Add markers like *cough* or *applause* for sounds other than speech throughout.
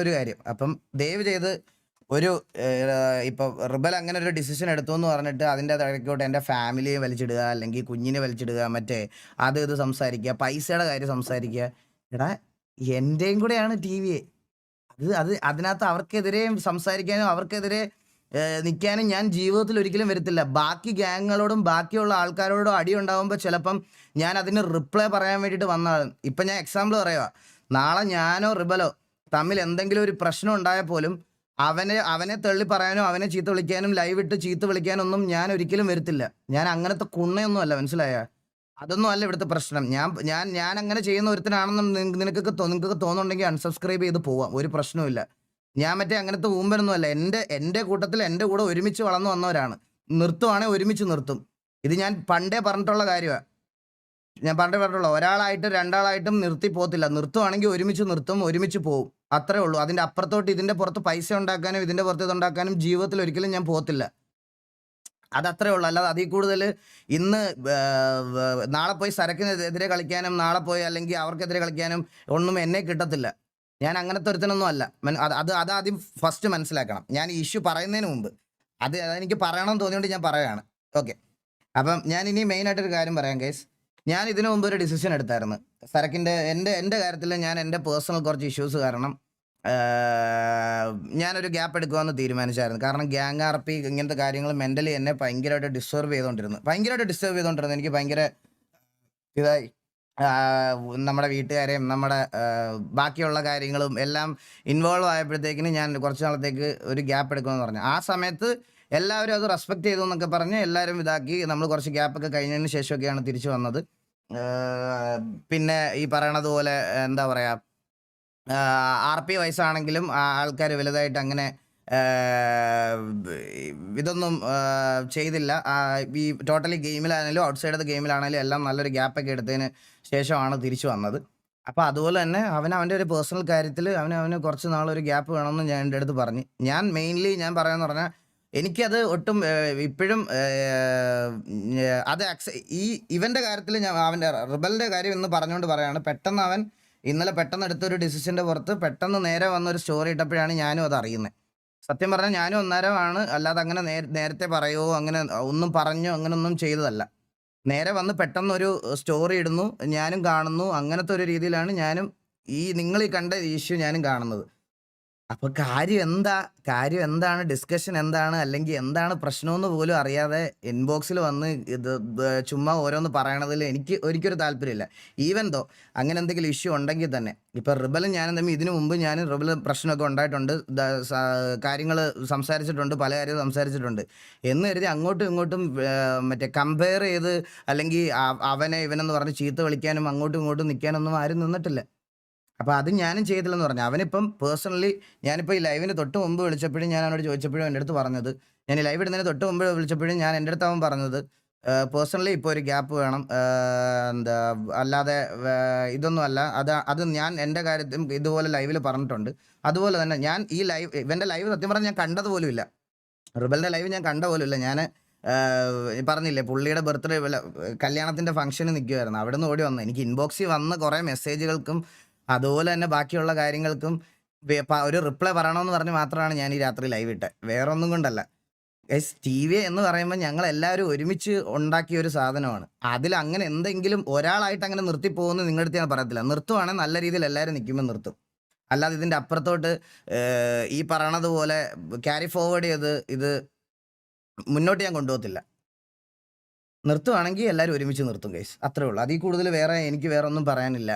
ഒരു കാര്യം. അപ്പം ദയവ് ചെയ്ത് ഒരു ഇപ്പൊ റിബൽ അങ്ങനെ ഒരു ഡിസിഷൻ എടുത്തു എന്ന് പറഞ്ഞിട്ട് അതിന്റെ തിരക്കോട്ട് എന്റെ ഫാമിലിയെ വലിച്ചിടുക അല്ലെങ്കിൽ കുഞ്ഞിനെ വലിച്ചിടുക മറ്റേ അത് ഇത് സംസാരിക്കുക പൈസയുടെ കാര്യം സംസാരിക്കുക. എടാ എന്റെയും കൂടെയാണ് ടി വി അത് അത് അതിനകത്ത് അവർക്കെതിരെ സംസാരിക്കാനും അവർക്കെതിരെ നിൽക്കാനും ഞാൻ ജീവിതത്തിൽ ഒരിക്കലും വരത്തില്ല. ബാക്കി ഗ്യാങ്ങുകളോടും ബാക്കിയുള്ള ആൾക്കാരോടും അടി ഉണ്ടാകുമ്പോൾ ചിലപ്പം ഞാൻ അതിന് റിപ്ലൈ പറയാൻ വേണ്ടിയിട്ട് വന്നതാണ്. ഇപ്പം ഞാൻ എക്സാമ്പിൾ പറയുക നാളെ ഞാനോ റിബലോ തമ്മിൽ എന്തെങ്കിലും ഒരു പ്രശ്നം ഉണ്ടായാൽ പോലും അവനെ അവനെ തള്ളി പറയാനോ അവനെ ചീത്ത വിളിക്കാനും ലൈവ് ഇട്ട് ചീത്ത വിളിക്കാനൊന്നും ഞാൻ ഒരിക്കലും വരത്തില്ല. ഞാൻ അങ്ങനത്തെ കുണ്ണയൊന്നും അല്ല മനസ്സിലായ? അതൊന്നും അല്ല ഇവിടുത്തെ പ്രശ്നം. ഞാൻ ഞാൻ ഞാൻ അങ്ങനെ ചെയ്യുന്ന ഒരുത്തനാണെന്നും നിന- നിനക്കൊക്കെ നിനക്കൊക്കെ തോന്നുന്നുണ്ടെങ്കിൽ അൺസബ്സ്ക്രൈബ് ചെയ്ത് പോവാം. ഒരു പ്രശ്നവുമില്ല ഞാൻ മറ്റേ അങ്ങനത്തെ ഊമ്പനൊന്നും അല്ല. എന്റെ എന്റെ കൂട്ടത്തിൽ എന്റെ കൂടെ ഒരുമിച്ച് വളർന്നു വന്നവരാണ്. നിർത്തുവാണെങ്കിൽ ഒരുമിച്ച് നിർത്തും. ഇത് ഞാൻ പണ്ടേ പറഞ്ഞിട്ടുള്ള കാര്യമാണ് ഞാൻ പണ്ട് പറഞ്ഞുള്ളൂ ഒരാളായിട്ട് രണ്ടാളായിട്ടും നിർത്തി പോകത്തില്ല. നിർത്തുവാണെങ്കിൽ ഒരുമിച്ച് നിർത്തും ഒരുമിച്ച് പോവും. അത്രേ ഉള്ളൂ. അതിന്റെ അപ്പുറത്തോട്ട് ഇതിന്റെ പുറത്ത് പൈസ ഉണ്ടാക്കാനും ഇതിന്റെ പുറത്ത് ഇതുണ്ടാക്കാനും ജീവിതത്തിൽ ഒരിക്കലും ഞാൻ പോകത്തില്ല. അത് അത്രേ ഉള്ളൂ. അല്ലാതെ അതിൽ കൂടുതൽ ഇന്ന് നാളെ പോയി സരക്കിനെതിരെ കളിക്കാനും നാളെ പോയി അല്ലെങ്കിൽ അവർക്കെതിരെ കളിക്കാനും ഒന്നും എന്നെ കിട്ടത്തില്ല. ഞാൻ അങ്ങനത്തെ ഒരുത്തനൊന്നും അല്ല. അത് അത് ആദ്യം ഫസ്റ്റ് മനസ്സിലാക്കണം. ഞാൻ ഈ ഇഷ്യൂ പറയുന്നതിന് മുമ്പ്. അത് അതെനിക്ക് പറയണം തോന്നിയോണ്ട് ഞാൻ പറയുകയാണ്. ഓക്കെ അപ്പം ഞാൻ ഇനി മെയിനായിട്ടൊരു കാര്യം പറയാം കേസ് ഞാൻ ഇതിനു മുമ്പ് ഒരു ഡിസിഷൻ എടുത്തായിരുന്നു. സരക്കിന്റെ എന്റെ എന്റെ കാര്യത്തിൽ ഞാൻ എന്റെ പേഴ്സണൽ കുറച്ച് ഇഷ്യൂസ് കാരണം ഞാനൊരു ഗ്യാപ്പ് എടുക്കുമെന്ന് തീരുമാനിച്ചായിരുന്നു. കാരണം ഗ്യാങ് ആർ പി ഇങ്ങനത്തെ കാര്യങ്ങൾ മെന്റലി എന്നെ ഭയങ്കരമായിട്ട് ഡിസ്റ്റർബ് ചെയ്തുകൊണ്ടിരുന്നു ഭയങ്കരമായിട്ട് ഡിസ്റ്റർബ് ചെയ്തുകൊണ്ടിരുന്നു എനിക്ക് ഭയങ്കര ഇതായി. നമ്മുടെ വീട്ടുകാരെയും നമ്മുടെ ബാക്കിയുള്ള കാര്യങ്ങളും എല്ലാം ഇൻവോൾവ് ആയപ്പോഴത്തേക്കിന് ഞാൻ കുറച്ച് നാളത്തേക്ക് ഒരു ഗ്യാപ്പ് എടുക്കുമെന്ന് പറഞ്ഞു. ആ സമയത്ത് എല്ലാവരും അത് റെസ്പെക്ട് ചെയ്തു എന്നൊക്കെ പറഞ്ഞ് എല്ലാവരും ഇതാക്കി. നമ്മൾ കുറച്ച് ഗ്യാപ്പൊക്കെ കഴിഞ്ഞതിന് ശേഷമൊക്കെയാണ് തിരിച്ചു വന്നത്. പിന്നെ ഈ പറയണത് പോലെ എന്താ പറയുക ആർ പി വയസ്സാണെങ്കിലും ആൾക്കാർ വലുതായിട്ട് അങ്ങനെ ഇതൊന്നും ചെയ്തില്ല. ഈ ടോട്ടലി ഗെയിമിലാണെങ്കിലും ഔട്ട് സൈഡ് ഗെയിമിലാണെങ്കിലും എല്ലാം നല്ലൊരു ഗ്യാപ്പൊക്കെ എടുത്തതിന് ശേഷമാണ് തിരിച്ചു വന്നത്. അപ്പോൾ അതുപോലെ തന്നെ അവൻ അവന്റെ ഒരു പേഴ്സണൽ കാര്യത്തിൽ അവന് അവന് കുറച്ച് നാളൊരു ഗ്യാപ്പ് വേണമെന്ന് ഞാൻ എന്റെ അടുത്ത് പറഞ്ഞു. ഞാൻ മെയിൻലി ഞാൻ പറയാമെന്ന് പറഞ്ഞാൽ എനിക്കത് ഒട്ടും ഇപ്പോഴും അത് ഈ ഇവന്റെ കാര്യത്തിൽ ഞാൻ അവന്റെ റിബലിന്റെ കാര്യം എന്ന് പറഞ്ഞുകൊണ്ട് പറയാണ്. പെട്ടെന്ന് അവൻ ഇന്നലെ പെട്ടെന്ന് എടുത്തൊരു ഡിസിഷന്റെ പുറത്ത് പെട്ടെന്ന് നേരെ വന്നൊരു സ്റ്റോറി ഇട്ടപ്പോഴാണ് ഞാനും അത് അറിയുന്നത്. സത്യം പറഞ്ഞാൽ ഞാനും അന്നേരമാണ് അല്ലാതെ അങ്ങനെ നേരത്തെ പറയുമോ അങ്ങനെ ഒന്നും പറഞ്ഞോ അങ്ങനെ ഒന്നും ചെയ്തതല്ല. നേരെ വന്ന് പെട്ടെന്നൊരു സ്റ്റോറി ഇടുന്നു ഞാനും കാണുന്നു അങ്ങനത്തെ ഒരു രീതിയിലാണ് ഞാനും ഈ നിങ്ങൾ ഈ കണ്ട ഇഷ്യൂ ഞാനും കാണുന്നത്. അപ്പൊ കാര്യം എന്താ? കാര്യം എന്താണ്? ഡിസ്കഷൻ എന്താണ്? അല്ലെങ്കിൽ എന്താണ് പ്രശ്നമെന്ന് പോലും അറിയാതെ ഇൻബോക്സിൽ വന്ന് ഇത് ചുമ്മാ ഓരോന്ന് പറയണതിൽ എനിക്ക് ഒരിക്കലും താല്പര്യമില്ല. ഈവൻ ദോ അങ്ങനെ എന്തെങ്കിലും ഇഷ്യൂ ഉണ്ടെങ്കിൽ തന്നെ. ഇപ്പൊ റിബലും ഞാനും തമ്മിൽ ഇതിനു മുമ്പ് ഞാൻ റിബൽ പ്രശ്നമൊക്കെ ഉണ്ടായിട്ടുണ്ട്. കാര്യങ്ങൾ സംസാരിച്ചിട്ടുണ്ട്. പല കാര്യങ്ങളും സംസാരിച്ചിട്ടുണ്ട്. എന്ന് കരുതി അങ്ങോട്ടും ഇങ്ങോട്ടും മറ്റേ കമ്പയർ ചെയ്ത് അല്ലെങ്കിൽ അവനെ ഇവനെന്ന് പറഞ്ഞ് ചീത്ത വിളിക്കാനും അങ്ങോട്ടും ഇങ്ങോട്ടും നിൽക്കാനൊന്നും ആരും നിന്നിട്ടില്ല. അപ്പോൾ അത് ഞാനും ചെയ്തില്ലെന്ന് പറഞ്ഞു. അവനിപ്പം പേഴ്സണലി ഞാനിപ്പോൾ ഈ ലൈവിന് തൊട്ട് മുമ്പ് വിളിച്ചപ്പോഴും ഞാൻ അവനോട് ചോദിച്ചപ്പോഴും എന്റെ അടുത്ത് പറഞ്ഞത്. ഞാൻ ഈ ലൈവ് ഇടുന്നതിന് തൊട്ട് മുമ്പ് വിളിച്ചപ്പോഴും ഞാൻ എന്റെ അടുത്ത് അവൻ പറഞ്ഞത് പേഴ്സണലി ഇപ്പോൾ ഒരു ഗ്യാപ്പ് വേണം. എന്താ അല്ലാതെ ഇതൊന്നും അല്ല. അത് അത് ഞാൻ എന്റെ കാര്യത്തിൽ ഇതുപോലെ ലൈവിൽ പറഞ്ഞിട്ടുണ്ട്. അതുപോലെ തന്നെ ഞാൻ ഈ ലൈവ് ഇവന്റെ ലൈവ് സത്യം പറഞ്ഞാൽ ഞാൻ കണ്ടത് പോലും ഇല്ല. റിബലിന്റെ ലൈവ് ഞാൻ കണ്ട പോലും ഇല്ല. ഞാൻ പറഞ്ഞില്ലേ പുള്ളിയുടെ ബർത്ത്ഡേ കല്യാണത്തിന്റെ ഫംഗ്ഷന് നിൽക്കുമായിരുന്നു അവിടെ നിന്ന് ഓടി വന്നു. എനിക്ക് ഇൻബോക്സിൽ വന്ന കുറേ മെസ്സേജുകൾക്കും അതുപോലെ തന്നെ ബാക്കിയുള്ള കാര്യങ്ങൾക്കും ഒരു റിപ്ലൈ പറയണമെന്ന് പറഞ്ഞ് മാത്രമാണ് ഞാൻ ഈ രാത്രി ലൈവ് ഇട്ടത് വേറെ ഒന്നും കൊണ്ടല്ല. ഗൈസ് ടി വി എന്ന് പറയുമ്പോൾ ഞങ്ങൾ എല്ലാവരും ഒരുമിച്ച് ഉണ്ടാക്കിയ ഒരു സാധനമാണ്. അതിൽ അങ്ങനെ എന്തെങ്കിലും ഒരാളായിട്ട് അങ്ങനെ നിർത്തിപ്പോകുമെന്ന് നിങ്ങളുടെ അടുത്ത് ഞാൻ പറയത്തില്ല. നിർത്തുവാണെങ്കിൽ നല്ല രീതിയിൽ എല്ലാവരും നിൽക്കുമ്പോൾ നിർത്തും. അല്ലാതെ ഇതിന്റെ അപ്പുറത്തോട്ട് ഈ പറയണത് പോലെ ക്യാരി ഫോർവേഡ് ചെയ്ത് ഇത് മുന്നോട്ട് ഞാൻ കൊണ്ടുപോകത്തില്ല. നിർത്തുവാണെങ്കിൽ എല്ലാവരും ഒരുമിച്ച് നിർത്തും കേസ് അത്രേ ഉള്ളൂ. അതിൽ കൂടുതൽ വേറെ എനിക്ക് വേറെ ഒന്നും പറയാനില്ല.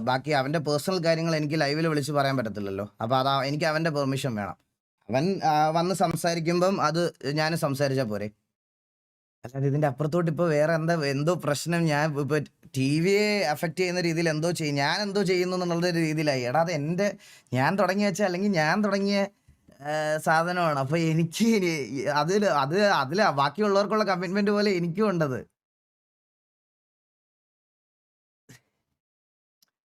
ബാക്കി അവന്റെ പേഴ്സണൽ കാര്യങ്ങൾ എനിക്ക് ലൈവിൽ വിളിച്ച് പറയാൻ പറ്റത്തില്ലല്ലോ. അപ്പോൾ അതാ എനിക്ക് അവന്റെ പെർമിഷൻ വേണം. അവൻ വന്ന് സംസാരിക്കുമ്പം അത് ഞാൻ സംസാരിച്ചാൽ പോരെ. അല്ലാതെ ഇതിന്റെ അപ്പുറത്തോട്ട് ഇപ്പോൾ വേറെ എന്താ എന്തോ പ്രശ്നം ഞാൻ ഇപ്പോൾ ടി വിയെ അഫക്റ്റ് ചെയ്യുന്ന രീതിയിൽ എന്തോ ചെയ്യും. ഞാൻ എന്തോ ചെയ്യുന്നു എന്നുള്ള രീതിയിലായി. എടാ അത് എന്റെ ഞാൻ തുടങ്ങി വെച്ചാൽ അല്ലെങ്കിൽ ഞാൻ തുടങ്ങിയ സാധനമാണ്. അപ്പൊ എനിക്ക് അതിൽ അത് അതിൽ ബാക്കിയുള്ളവർക്കുള്ള കമ്മിറ്റ്മെന്റ് പോലെ എനിക്കും ഉണ്ടത്.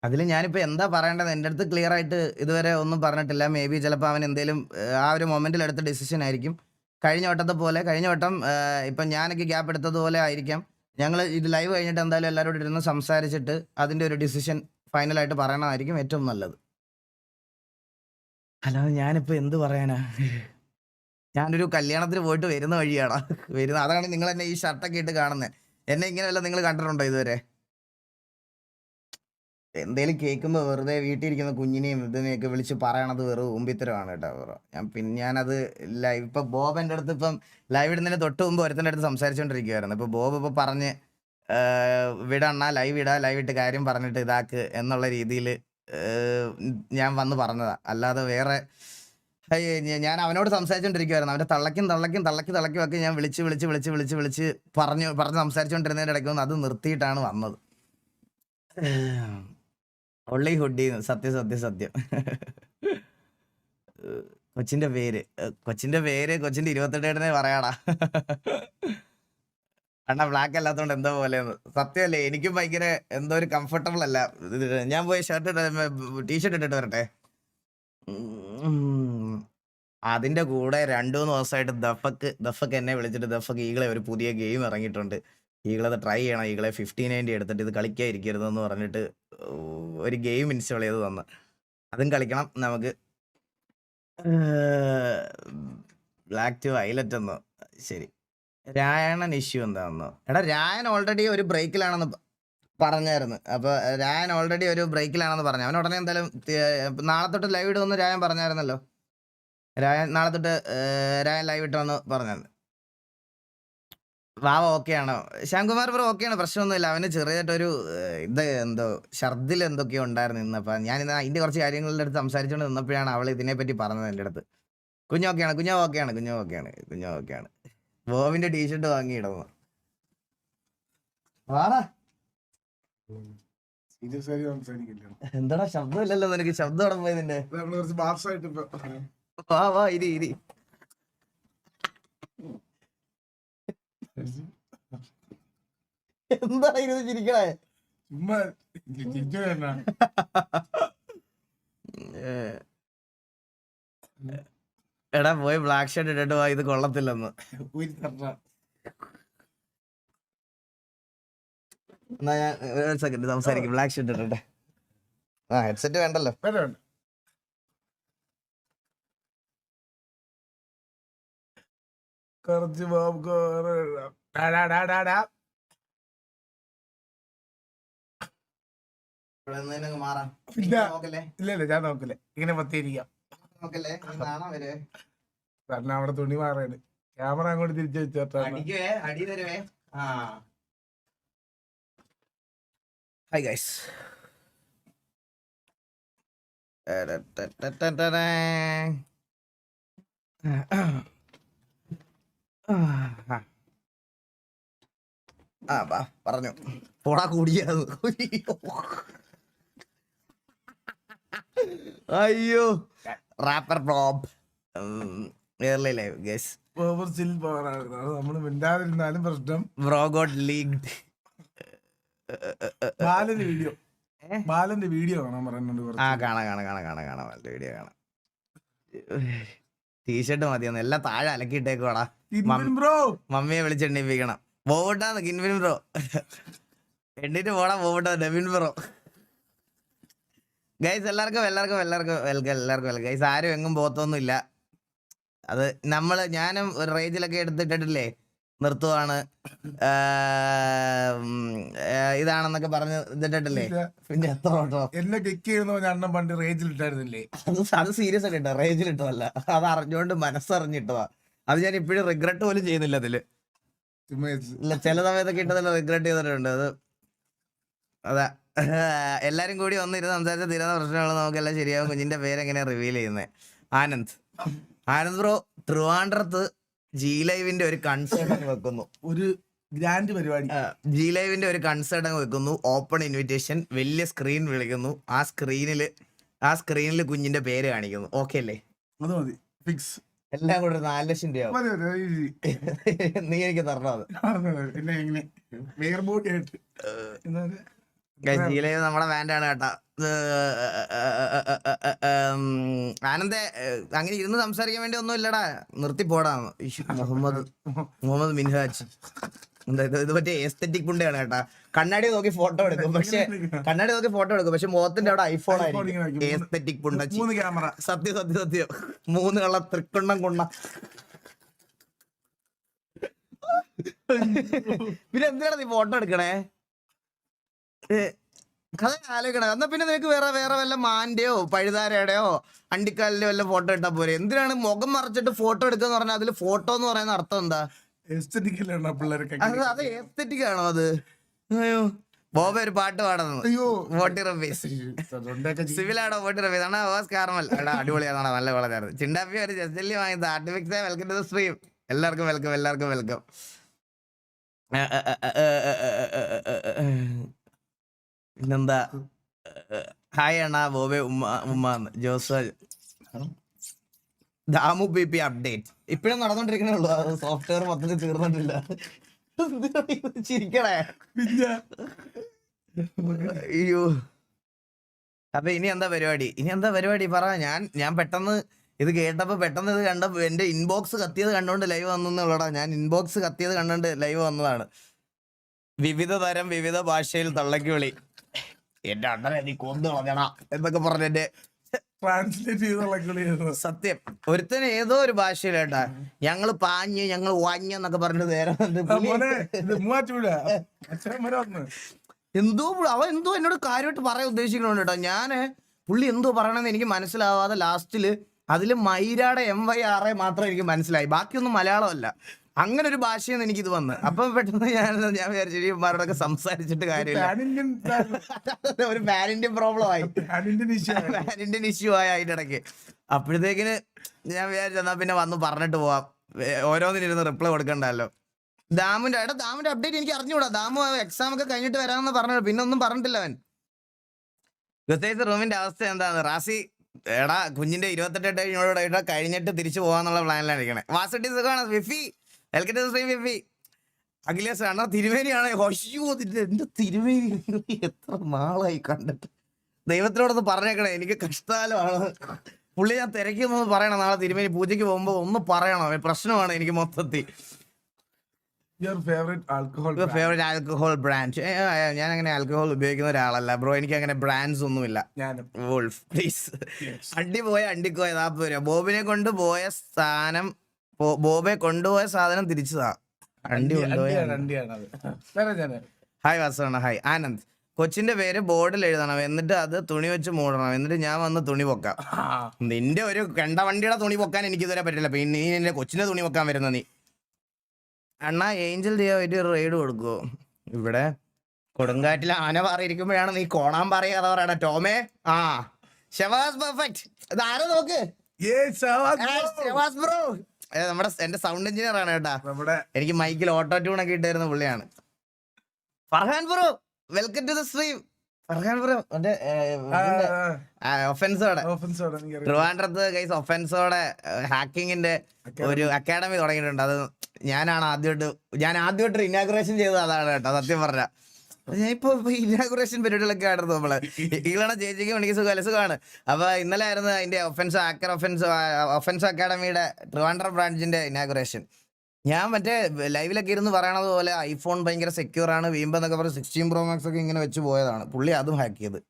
അതിൽ ഞാനിപ്പോൾ എന്താ പറയേണ്ടത്? എന്റെ അടുത്ത് ക്ലിയർ ആയിട്ട് ഇതുവരെ ഒന്നും പറഞ്ഞിട്ടില്ല. മേ ബി ചിലപ്പോൾ അവൻ എന്തെങ്കിലും ആ ഒരു മൊമെന്റിൽ എടുത്ത ഡിസിഷൻ ആയിരിക്കും. കഴിഞ്ഞ വട്ടത്തെ പോലെ കഴിഞ്ഞ വട്ടം ഇപ്പം ഞാനൊക്കെ ഗ്യാപ്പ് എടുത്തതുപോലെ ആയിരിക്കാം. ഞങ്ങൾ ഇത് ലൈവ് കഴിഞ്ഞിട്ട് എന്തായാലും എല്ലാവരോടും ഇരുന്ന് സംസാരിച്ചിട്ട് അതിന്റെ ഒരു ഡിസിഷൻ ഫൈനലായിട്ട് പറയണമായിരിക്കും ഏറ്റവും നല്ലത്. അല്ലാതെ ഞാനിപ്പോ എന്ത് പറയാനാ? ഞാനൊരു കല്യാണത്തിന് പോയിട്ട് വരുന്ന വഴിയാടാ. വരുന്ന അതാണ് നിങ്ങൾ എന്നെ ഈ ഷർട്ടൊക്കെ ഇട്ട് കാണുന്നത് എന്നെ ഇങ്ങനെയല്ല നിങ്ങൾ കണ്ടിട്ടുണ്ടോ ഇതുവരെ? എന്തേലും കേൾക്കുമ്പോൾ വെറുതെ വീട്ടിൽ ഇരിക്കുന്ന കുഞ്ഞിനെയും ഇതിനെയൊക്കെ വിളിച്ച് പറയണത് വെറും ഉമ്പിത്തരമാണ് കേട്ടോ വെറും ഞാൻ പിന്നെ ഞാനത് ലൈവ് ഇപ്പൊ ബോബ് എന്റെ അടുത്ത് ഇപ്പം ലൈവ് ഇടുന്നതിന് തൊട്ട് മുമ്പ് ഒരുത്തന്റെ അടുത്ത് സംസാരിച്ചുകൊണ്ടിരിക്കുവായിരുന്നു ഇപ്പൊ ബോബ് ഇപ്പൊ പറഞ്ഞ് "ഏർ, വിടണ്ണ ലൈവ് ഇടാ ലൈവ് ഇട്ട് കാര്യം പറഞ്ഞിട്ട് ഇതാക്ക് എന്നുള്ള രീതിയിൽ ഞാൻ വന്ന് പറഞ്ഞതാ. അല്ലാതെ വേറെ ഞാൻ അവനോട് സംസാരിച്ചോണ്ടിരിക്കുവായിരുന്നു. അവന്റെ തള്ളക്കും തള്ളക്കും തള്ളക്കി തള്ളക്കും ഒക്കെ ഞാൻ വിളിച്ച് വിളിച്ച് വിളിച്ച് വിളിച്ച് വിളിച്ച് പറഞ്ഞു പറഞ്ഞ് സംസാരിച്ചുകൊണ്ടിരുന്നതിന്റെ ഇടയ്ക്ക് അത് നിർത്തിയിട്ടാണ് വന്നത്. ഒള്ളി ഹുഡി സത്യം സത്യം സത്യം. കൊച്ചിന്റെ പേര് കൊച്ചിന്റെ പേര് കൊച്ചിന്റെ ഇരുപത്തെട്ടേടനെ പറയാടാ. അണ്ണാ ബ്ലാക്ക് അല്ലാത്തതുകൊണ്ട് എന്തോ പോലെ സത്യമല്ലേ എനിക്കും ഭയങ്കര എന്തോ ഒരു കംഫർട്ടബിൾ അല്ല. ഞാൻ പോയി ഷർട്ട് ടീഷർട്ട് ഇട്ടിട്ട് വരട്ടെ? അതിന്റെ കൂടെ രണ്ടു മൂന്ന് ദിവസമായിട്ട് ദഫക്ക് ദഫക്ക് എന്നെ വിളിച്ചിട്ട് ദഫക്ക് ഈകളെ ഒരു പുതിയ ഗെയിം ഇറങ്ങിയിട്ടുണ്ട്. ഈകളത് ട്രൈ ചെയ്യണം ഈകളെ ഫിഫ്റ്റി നയന്റി എടുത്തിട്ട് ഇത് കളിക്കാതിരിക്കരുതെന്ന് പറഞ്ഞിട്ട് ഒരു ഗെയിം ഇൻസ്റ്റാൾ ചെയ്ത് തന്ന്. അതും കളിക്കണം നമുക്ക്. ബ്ലാക്ക് ടു വയലറ്റ് ഒന്ന് ശരി. രായണൻ ഇഷ്യൂ എന്താണെന്ന്? എടാ രായൻ ഓൾറെഡി ഒരു ബ്രേക്കിലാണെന്ന് പറഞ്ഞായിരുന്നു. അപ്പൊ രായൻ ഓൾറെഡി ഒരു ബ്രേക്കിലാണെന്ന് പറഞ്ഞു. അവൻ ഉടനെ എന്തായാലും നാളെ തൊട്ട് ലൈവ് ഇടുമെന്ന് രായൻ പറഞ്ഞായിരുന്നല്ലോ. രായൻ നാളെ തൊട്ട് രായൻ ലൈവ് ഇട്ടോന്ന് പറഞ്ഞത് വാവ ഓക്കെ ആണോ? ശ്യാംകുമാർ ബ്രോ ഓക്കെയാണ് പ്രശ്നമൊന്നുമില്ല. അവന് ചെറിയതായിട്ടൊരു ഇത് എന്തോ ഛർദിൽ എന്തൊക്കെയോ ഉണ്ടായിരുന്നു ഇന്നപ്പോ. ഞാൻ ഇന്ന് അതിന്റെ കുറച്ച് കാര്യങ്ങളുടെ അടുത്ത് സംസാരിച്ചുകൊണ്ട് നിന്നപ്പോഴാണ് അവൾ ഇതിനെപ്പറ്റി പറഞ്ഞത് എന്റെ അടുത്ത്. കുഞ്ഞോക്കെയാണ് കുഞ്ഞോ ഓക്കെയാണ് കുഞ്ഞോ ഓക്കെയാണ് കുഞ്ഞോ ഓക്കെയാണ് ബോബിന്റെ ടീഷർട്ട് വാങ്ങി ഇടുന്നു വാടാ. സീരിയസ് ആയി സംസാരിക്കില്ല. എന്താടാ ശബ്ദമില്ലല്ലോ നിനക്ക്? ശബ്ദം അവിടെ പോയി നിന്റെ വാ വാ ഇരി ഇരി. എന്താ ഇരുന്ന് ചിരിക്കണേ? ചുമ്മാ *laughs* എടാ പോയി ബ്ലാക്ക് ഷർട്ട് ഇട്ടിട്ട് പോയി ഇത് കൊള്ളത്തില്ലെന്ന്. എന്നാ ഞാൻ ഒരു സെക്കൻഡ് സംസാരിക്കും. ബ്ലാക്ക് ഷർട്ട് ഇട്ടിട്ട്. ആ ഹെഡ്സെറ്റ് വേണ്ടല്ലോ. കുറച്ച് മാറാം. ഇല്ല. ഇല്ല ഞാൻ നോക്കില്ല. ഇങ്ങനെ പത്തിയിരിക്കാം നോക്കല്ലേ? നീ നാണം വരുവേ കാരണം അവിടെ തുണി മാറാണ് ക്യാമറ അങ്ങോട്ട് തിരിച്ചു വെച്ചോട്ടാണ്. അടിക്കുവേ അടി തരുവേ. ആ. ഹായ് ഗൈസ് ആ വാ പറഞ്ഞു. പോടാ കൂടിയത് അയ്യോ. റാപ്പർ പ്രോബ് ഗൈസ് നമ്മൾ മിണ്ടാതിരുന്നാലും പ്രശ്നം. ബ്രോ ഗോട്ട് ലീഗ്ഡ് ബാലന്റെ വീഡിയോ ബാലന്റെ വീഡിയോ കാണാൻ പറയുന്നുണ്ട് ആ. കാണാം കാണാം കാണാം കാണാം കാണാം. നല്ല വീഡിയോ കാണാം. ടീഷർട്ട് മതിയെന്ന്. എല്ലാം താഴെ അലക്കിയിട്ടേക്കോടാ ബ്രോ മമ്മിയെ വിളിച്ചെണ്ണിപ്പിക്കണം പോവട്ടാന്ന് കിൻവിൻ ബ്രോ *laughs* എണ്ണിട്ട് പോടാ പോവട്ടോ ഡെവിൻ ബ്രോ ഗൈസ് എല്ലാവർക്കും എല്ലാവർക്കും എല്ലാവർക്കും വെൽക്കം എല്ലാവർക്കും വെൽക്കം ഗൈസ് ആരും എങ്ങും പോത്തൊന്നും ഇല്ല അത് നമ്മൾ ഞാനും ഒരു റേഞ്ചിലൊക്കെ എടുത്തിട്ടിട്ടില്ലേ? നിർത്തുവാണ്. ഇതാണെന്നൊക്കെ പറഞ്ഞ് ഇതിട്ടിട്ടില്ലേ? പിന്നെ എത്ര ഓട്ടോ എന്നെ കിക്ക് ചെയ്യുന്ന അണ്ണൻ പണ്ട് റേഞ്ചിൽ ഇട്ടായിരുന്നില്ലേ? അത് അത് സീരിയസ് ആയിട്ട് ഇട്ടോ റേഞ്ചിൽ ഇട്ടതല്ല. അത് അറിഞ്ഞുകൊണ്ട് മനസ്സറിഞ്ഞിട്ടതാ അത് ഞാൻ ഇപ്പോഴും റിഗ്രറ്റ് പോലും ചെയ്യുന്നില്ല അതിൽ. ഇല്ല ചില സമയത്തൊക്കെ ഇട്ടതല്ല റിഗ്രറ്റ് ചെയ്തിട്ടുണ്ട്. അത് അതാ. *laughs* എല്ലാരും കൂടി ഒന്നിരുന്ന് സംസാരിച്ച തീരുന്ന പ്രശ്നങ്ങൾ നമുക്കെല്ലാം ശരിയാവും. കുഞ്ഞിന്റെ പേര് എങ്ങനെയാ റിവീൽ ചെയ്യുന്നത് ആനന്ദ്. ആനന്ദ് ബ്രോ ട്രിവാൻഡ്രത്ത് ജി ലൈവിന്റെ ഒരു കൺസേർട്ട് വെക്കുന്നു. ഒരു ഗ്രാൻഡ് പരിപാടി. ജി ലൈവിന്റെ ഒരു കൺസേർട്ട് അങ്ങ് വെക്കുന്നു. ഓപ്പൺ ഇൻവിറ്റേഷൻ വലിയ സ്ക്രീൻ വിളിക്കുന്നു. ആ സ്ക്രീനിൽ ആ സ്ക്രീനിൽ കുഞ്ഞിന്റെ പേര് കാണിക്കുന്നു. ഓക്കെ അല്ലേ? അത് മതി. ഫിക്സ് എല്ലാം കൂടെ ഒരു നാല് ലക്ഷം രൂപ. *laughs* നീ എനിക്ക് തരണം അത്? ജി നമ്മുടെ ബാൻഡാണ് കേട്ടാ. ആനന്ദെ അങ്ങനെ ഇരുന്ന് സംസാരിക്കാൻ വേണ്ടി ഒന്നും ഇല്ലടാ. നിർത്തി പോടാ. മുഹമ്മദ് മുഹമ്മദ് മിൻഹാജ്. എന്താ ഇത്? പറ്റിയ മറ്റേ എസ്തെറ്റിക് പുണ്ടയാണ് കേട്ടാ. കണ്ണാടി നോക്കി ഫോട്ടോ എടുക്കും. പക്ഷെ കണ്ണാടി നോക്കി ഫോട്ടോ എടുക്കും. പക്ഷെ മുഖത്തിന്റെ അവിടെ ഐഫോൺ ആയിരിക്കും. എസ്തെറ്റിക് പുണ്ട ക്യാമറ സത്യം സത്യം സത്യം. മൂന്ന് കള്ള തൃക്കുണ്ണം കുണ്ണ *laughs* പിന്നെ എന്തിനാണ് നീ ഫോട്ടോ എടുക്കണേ? കഥ ആലോചിക്കണം എന്നാ പിന്നെ നിനക്ക് വേറെ വേറെ വല്ല മാന്റെയോ പഴുതാരയുടെയോ അണ്ടിക്കാലിന്റെ വല്ല ഫോട്ടോ ഇട്ടാ പോരെ എന്തിനാണ് മുഖം മറച്ചിട്ട് ഫോട്ടോ എടുക്കാന്ന് പറഞ്ഞാൽ അതിൽ ഫോട്ടോ എന്ന് പറയുന്ന അർത്ഥം എന്താ അത് അത് എസ്തെറ്റിക് ആണോ അത് അയ്യോ ബോബ ഒരു പാട്ട് പാടുന്നു അയ്യോ വോട്ടി ചെയ്യും. സിവിലാണോ വോട്ടി റബീസ് ആണ് ഓസ് കാർമൽ എടാ അടിപൊളിയാണ് നല്ല വളരായിരുന്നു ചിണ്ടാപ്പി ഒരു ജസ്റ്റല്ലി വാങ്ങിയത് ആർട്ടിഫിക്സ് വെൽക്കം ടു ദ സ്ട്രീം എല്ലാവർക്കും വെൽക്കം എല്ലാവർക്കും വെൽക്കം പിന്നെന്താ? ഹായ് അണ്ണാ ബോബെ ഉമ്മ ഉമ്മ Jose Damu B P update. ഇപ്പോഴും നടന്നോണ്ടിരിക്കണേ ഉള്ളൂ. സോഫ്റ്റ്വെയർ മൊത്തത്തിൽ തീർന്നിട്ടില്ല. ചിരിക്കണേ. അയ്യോ. അപ്പൊ ഇനി എന്താ പരിപാടി? ഇനി എന്താ പരിപാടി? പറ. ഞാൻ ഞാൻ പെട്ടെന്ന് ഇത് കേട്ടപ്പോ പെട്ടെന്ന് ഇത് കണ്ടപ്പോ എന്റെ ഇൻബോക്സ് കത്തിയത് കണ്ടോണ്ട് ലൈവ് വന്നുള്ളടാ ഞാൻ ഇൻബോക്സ് കത്തിയത് കണ്ടോണ്ട് ലൈവ് വന്നതാണ്. വിവിധ തരം വിവിധ ഭാഷയിൽ തള്ളക്കി വിളി. എന്റെ അണ്ണനെ നീ കൊന്നു കളഞ്ഞണ എന്നൊക്കെ പറഞ്ഞ എന്റെ ട്രാൻസ്ലേറ്റ് ചെയ്തുള്ള കളിയായിരുന്നു. സത്യം. ഒരുത്തന് ഏതോ ഒരു ഭാഷയിലേട്ടാ ഞങ്ങൾ പാഞ്ഞ് ഞങ്ങൾ വാഞ്ഞ് എന്നൊക്കെ പറഞ്ഞു നേരെ എന്തോ അവ അവൻ എന്തോ എന്നോട് കാര്യമായിട്ട് പറയാൻ ഉദ്ദേശിക്കുന്നുണ്ട് കേട്ടോ. ഞാൻ പുള്ളി എന്തോ പറയണെന്ന് എനിക്ക് മനസ്സിലാവാതെ ലാസ്റ്റിൽ അതിൽ മൈരാടെ എം വൈ ആർ എ മാത്രം എനിക്ക് മനസ്സിലായി. ബാക്കിയൊന്നും മലയാളമല്ല. അങ്ങനെ ഒരു ഭാഷയാണ് എനിക്കിത് വന്ന് അപ്പൊ പെട്ടെന്ന് ഞാൻ ഞാൻ വിചാരിച്ചു ഇവന്മാരോടൊക്കെ സംസാരിച്ചിട്ട് കാര്യമില്ല. *laughs* ഒരു പാനിന്റെ പ്രോബ്ലം ആയി. പാനിന്റെ ഇഷ്യൂ ആയ. അതിന്റെ ഇടയ്ക്ക്. അപ്പോഴത്തേക്കിന് ഞാൻ വിചാരിച്ചു എന്നാ പിന്നെ വന്ന് പറഞ്ഞിട്ട് പോവാം. ഓരോന്നിനിരുന്ന് റിപ്ലൈ കൊടുക്കണ്ടല്ലോ. ദാമുന്റെ എടാ ദാമുന്റെ അപ്ഡേറ്റ് എനിക്ക് അറിഞ്ഞുകൂടാ. ദാമു എക്സാം ഒക്കെ കഴിഞ്ഞിട്ട് വരാമെന്ന് പറഞ്ഞു പിന്നെ ഒന്നും പറഞ്ഞിട്ടില്ല അവൻ. പ്രത്യേകിച്ച് റൂമിന്റെ അവസ്ഥ എന്താണ്? റാസി എടാ കുഞ്ഞിന്റെ ഇരുപത്തെട്ട് കഴിഞ്ഞോട് കഴിഞ്ഞിട്ട് തിരിച്ചു പോകാന്നുള്ള പ്ലാനിലാണ് ഇരിക്കണേ. വാസട്ടി സുഖമാണ്? ഫിഫി അഖിലേഷ് അണ്ണാ തിരുമേനിയാണ്. ഹൊയ്യോ ഇതിന്റെ എന്റെ തിരുമേനി? എത്ര നാളായി കണ്ടിട്ട്. ദൈവത്തിനോടൊന്ന് പറഞ്ഞേക്കണേ എനിക്ക് കഷ്ടകാലമാണ്. പുള്ളി ഞാൻ തിരക്കുന്നൊന്ന് പറയണം. നാളെ തിരുമേനി പൂജയ്ക്ക് പോകുമ്പോൾ ഒന്ന് പറയണം. പ്രശ്നമാണ് എനിക്ക് മൊത്തത്തിൽ. ഫേവറേറ്റ് ആൽക്കഹോൾ ബ്രാൻഡ് ഞാൻ അങ്ങനെ ആൽക്കഹോൾ ഉപയോഗിക്കുന്ന ഒരാളല്ല. ബ്രോ എനിക്ക് അങ്ങനെ ബ്രാൻഡ്സ് ഒന്നുമില്ല. വോൾഫ് പ്ലീസ് അണ്ടി പോയ അണ്ടിക്കോയ താ പോരാ ബോബിനെ കൊണ്ട് പോയ സ്ഥാനം ബോബെ കൊണ്ടുപോയ സാധനം തിരിച്ചതാ. കൊണ്ടുപോയ അത് ഹായ് വാസവണ്ണ ഹായ് ആനന്ദ്. കൊച്ചിന്റെ പേര് ബോർഡിൽ എഴുതണം. എന്നിട്ട് അത് തുണി വെച്ച് മൂടണം. എന്നിട്ട് ഞാൻ വന്ന് തുണി പൊക്കാം. നിന്റെ ഒരു കണ്ട വണ്ടിയുടെ തുണി പൊക്കാൻ എനിക്ക് ഇതുവരെ പറ്റില്ല. പിന്നെ നീ എന്റെ കൊച്ചിന്റെ തുണി പൊക്കാൻ വരുന്ന നീ. അണ്ണാ ഏഞ്ചൽ ദിയ ഒരു റെയ്ഡ് കൊടുക്കുവോ? ഇവിടെ കൊടുങ്കാറ്റിൽ ആന പാറിയിരിക്കുമ്പോഴാണ് നീ കോണാൻ പറയാതെ പറയണ. ടോമേ ആ. ഷവാസ് പെർഫെക്റ്റ് ഇത് ആരോ നോക്ക് ബ്രോ. നമ്മുടെ എന്റെ സൗണ്ട് എഞ്ചിനീയർ ആണ് കേട്ടാ. നമ്മുടെ എനിക്ക് മൈക്കിൽ ഓട്ടോ ട്യൂൺ ഒക്കെ ഇട്ടായിരുന്ന പുള്ളിയാണ്. Farhan bro welcome to the stream Farhan bro ഒഫൻസോടെ ട്രിവാൻഡ്രത്ത് ഗൈസ് ഒഫൻസോടെ ഹാക്കിങ്ങിന്റെ ഒരു അക്കാഡമി തുടങ്ങിയിട്ടുണ്ട്. അത് ഞാനാണ് ആദ്യമായിട്ട് ഞാൻ ആദ്യമായിട്ട് ഇനാഗ്രേഷൻ ചെയ്തത് അതാണ് കേട്ടോ സത്യം പറഞ്ഞ. ഇപ്പൊ ഇനാഗുറേഷൻ പരിപാടികളൊക്കെ ആയിരുന്നു നമ്മൾ. ഈളണ ചേച്ചിക്ക് മണിക്ക് സുഖം സുഖമാണ്. അപ്പൊ ഇന്നലെ ആയിരുന്നു അതിന്റെ ഒഫൻസ് ആക്കർ ഒഫൻസ് ഒഫൻസ് അക്കാഡമിയുടെ ട്രിവാൻഡ്രം ബ്രാഞ്ചിന്റെ ഇനാഗുറേഷൻ ഞാൻ മറ്റേ ലൈവിലൊക്കെ ഇരുന്ന് പറയണത് പോലെ ഐഫോൺ ഭയങ്കര സെക്യൂർ ആണ്. വീമ്പ് എന്നൊക്കെ പറഞ്ഞ് സിക്സ്റ്റീൻ പ്രോ മാക്സ് ഒക്കെ ഇങ്ങനെ വെച്ച് പോയതാണ്. പുള്ളി അതും ഹാക്ക് ചെയ്ത്.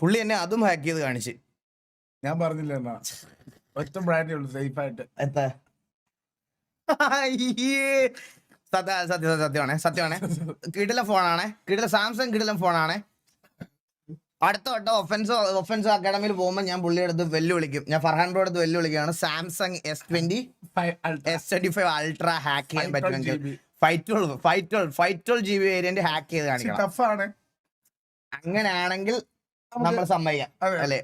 പുള്ളി എന്നെ അതും ഹാക്ക് ചെയ്ത് കാണിച്ച്. ഞാൻ പറഞ്ഞില്ല എന്നാ? ഒറ്റ ബ്രാൻഡേ ഉള്ളൂ സേഫ് ആയിട്ട്. എത്താ. സത്യ സത്യ സത്യമാണ് സത്യമാണ്. കിടില ഫോണാണ് കിടില സാംസങ് കിടിലം ഫോണാണ്. അടുത്ത വട്ടം ഒഫൻസ് ഒഫൻസ് അക്കാഡമിയിൽ പോകുമ്പോൾ ഞാൻ പുള്ളിയെടുത്ത് വെല്ലുവിളിക്കും. ഞാൻ ഫർഹാൻ ബ്രോ എടുത്ത് വെല്ലുവിളിക്കുകയാണ് Samsung S twenty S twenty five Ultra hack ചെയ്യാൻ 512 പറ്റുമെങ്കിൽ. Five twelve five twelve five twelve G B variant hack ചെയ്ത് കാണിക്കണം. അങ്ങനെയാണെങ്കിൽ നമ്മൾ സമ്മതിക്കാം അല്ലേ?